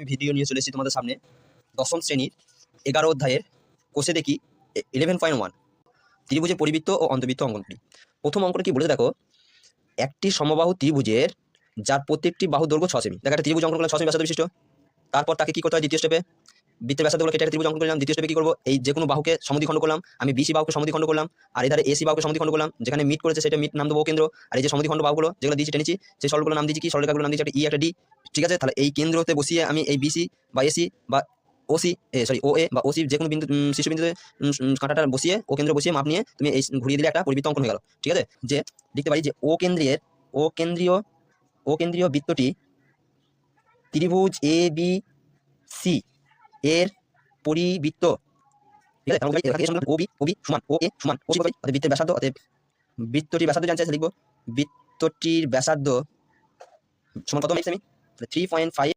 আমি ভিডিও নিয়ে চলে এসেছি তোমাদের সামনে। দশম শ্রেণির এগারো অধ্যায়ের কোষে দেখি ইলেভেন পয়েন্ট ওয়ান ত্রিভুজের পরিবৃত্ত ও অন্তবৃত্ত অঙ্কন প্রথম অঙ্কটা কি বলে দেখো? একটি সমবাহু ত্রিভুজের, যার প্রত্যেকটি বাহু দৈর্ঘ্য ছ সেমি। দেখো একটা ত্রিভুজ অঙ্কন করলে ছ সেমি বিশিষ্ট। তারপর তাকে কি করতে হয় দ্বিতীয় স্টেপে বৃত্তের ব্যাসার্ধগুলো কেটে ত্রিভুজ অঙ্কন করলাম দ্বিতীয় স্টেপে কি করব? এই যে কোনো বাহুকে সমদ্বিখণ্ড করলাম আমি বিসি বাহুকে সমদ্বিখণ্ড করলাম আর এধারে এসি বাহুকে সমদ্বিখণ্ড করলাম যেখানে মিট করেছে সেটা মিট নাম দেবো কেন্দ্র আর এই যে সমদ্বিখণ্ড বাহুগুলো যেগুলো দিয়েছি টেনেছি সেই সরলগুলো নাম দিয়েছি কি? সরলরেখাগুলো নাম দিয়েছি একটা ই একটা ডি ঠিক আছে? তাহলে এই কেন্দ্রতে বসিয়ে আমি এই বিসি বা এসি বা ওসি এ সরি ও এ বা ওসি যে কোনো বিন্দু উম, উম, কাঁটাটা বসিয়ে ও কেন্দ্র বসিয়ে মাপ নিয়ে তুমি এই ঘুরিয়ে দিলে একটা পরিবৃত্ত অঙ্কন হয়ে গেল ঠিক আছে? যে লিখতে পারি যে ও কেন্দ্রের ও কেন্দ্রীয় ও কেন্দ্রীয় বৃত্তটি ত্রিভুজ এ বি সি এর পরিবৃত্ত। সমান সমান, ও ব্যাসার্ধ বৃত্তটির লিখব। বৃত্তটির ব্যাসার্ধ সমান কত? Three point five